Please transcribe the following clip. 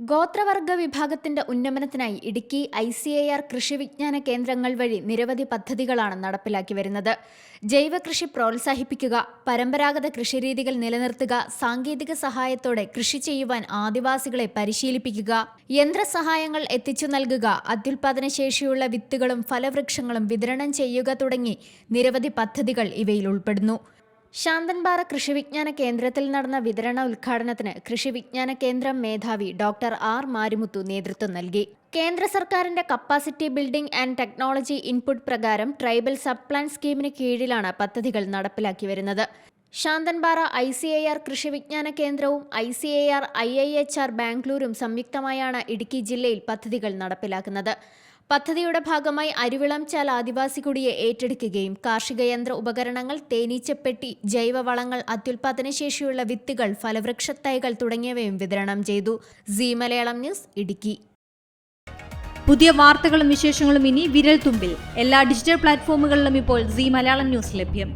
ഗോത്രവർഗ വിഭാഗത്തിന്റെ ഉന്നമനത്തിനായി Idukki I C A R കൃഷി വിജ്ഞാന കേന്ദ്രങ്ങൾ വഴി നിരവധി പദ്ധതികളാണ് നടപ്പിലാക്കി വരുന്നത്. ജൈവ കൃഷി പ്രോത്സാഹിപ്പിക്കുക പരമ്പരാഗത കൃഷിരീതികൾ നിലനിർത്തുക സാങ്കേതിക സഹായത്തോടെ കൃഷി ചെയ്യുവാൻ ആദിവാസികളെ പരിശീലിപ്പിക്കുക യന്ത്രസഹായങ്ങൾ എത്തിച്ചു നൽകുക അത്യുൽപാദന ശേഷിയുള്ള വിത്തുകളും ഫലവൃക്ഷങ്ങളും വിതരണം ചെയ്യുക തുടങ്ങി നിരവധി പദ്ധതികൾ ഇവയിൽ ഉൾപ്പെടുന്നു. ശാന്തൻപാറ കൃഷി വിജ്ഞാന കേന്ദ്രത്തിൽ നടന്ന വിതരണ ഉദ്ഘാടനത്തിന് കൃഷി വിജ്ഞാന കേന്ദ്രം മേധാവി ഡോക്ടർ ആർ മാരിമുത്തു നേതൃത്വം നൽകി. കേന്ദ്ര സർക്കാരിന്റെ capacity building and technology input പ്രകാരം ട്രൈബൽ സബ് പ്ലാൻ സ്കീമിന് കീഴിലാണ് പദ്ധതികൾ നടപ്പിലാക്കി വരുന്നത്. Santhanpara I C A R കൃഷി വിജ്ഞാന കേന്ദ്രവും I C A R I I H R ബാംഗ്ലൂരും സംയുക്തമായാണ് ഇടുക്കി ജില്ലയിൽ പദ്ധതികൾ നടപ്പിലാക്കുന്നത്. പദ്ധതിയുടെ ഭാഗമായി അരുവിളംചാൽ ആദിവാസി കുടിയെ ഏറ്റെടുക്കുകയും കാർഷിക യന്ത്ര ഉപകരണങ്ങൾ തേനീച്ചപ്പെട്ടി ജൈവവളങ്ങൾ അത്യുൽപാദനശേഷിയുള്ള വിത്തുകൾ ഫലവൃക്ഷ തൈകൾ തുടങ്ങിയവയും വിതരണം ചെയ്തു. C Malayalam news Idukki. പുതിയ വാർത്തകളും വിശേഷങ്ങളും ഇനി വിരൽ തുമ്പിൽ എല്ലാ ഡിജിറ്റൽ പ്ലാറ്റ്ഫോമുകളിലും ഇപ്പോൾ സി മലയാളം ന്യൂസ് ലഭ്യം.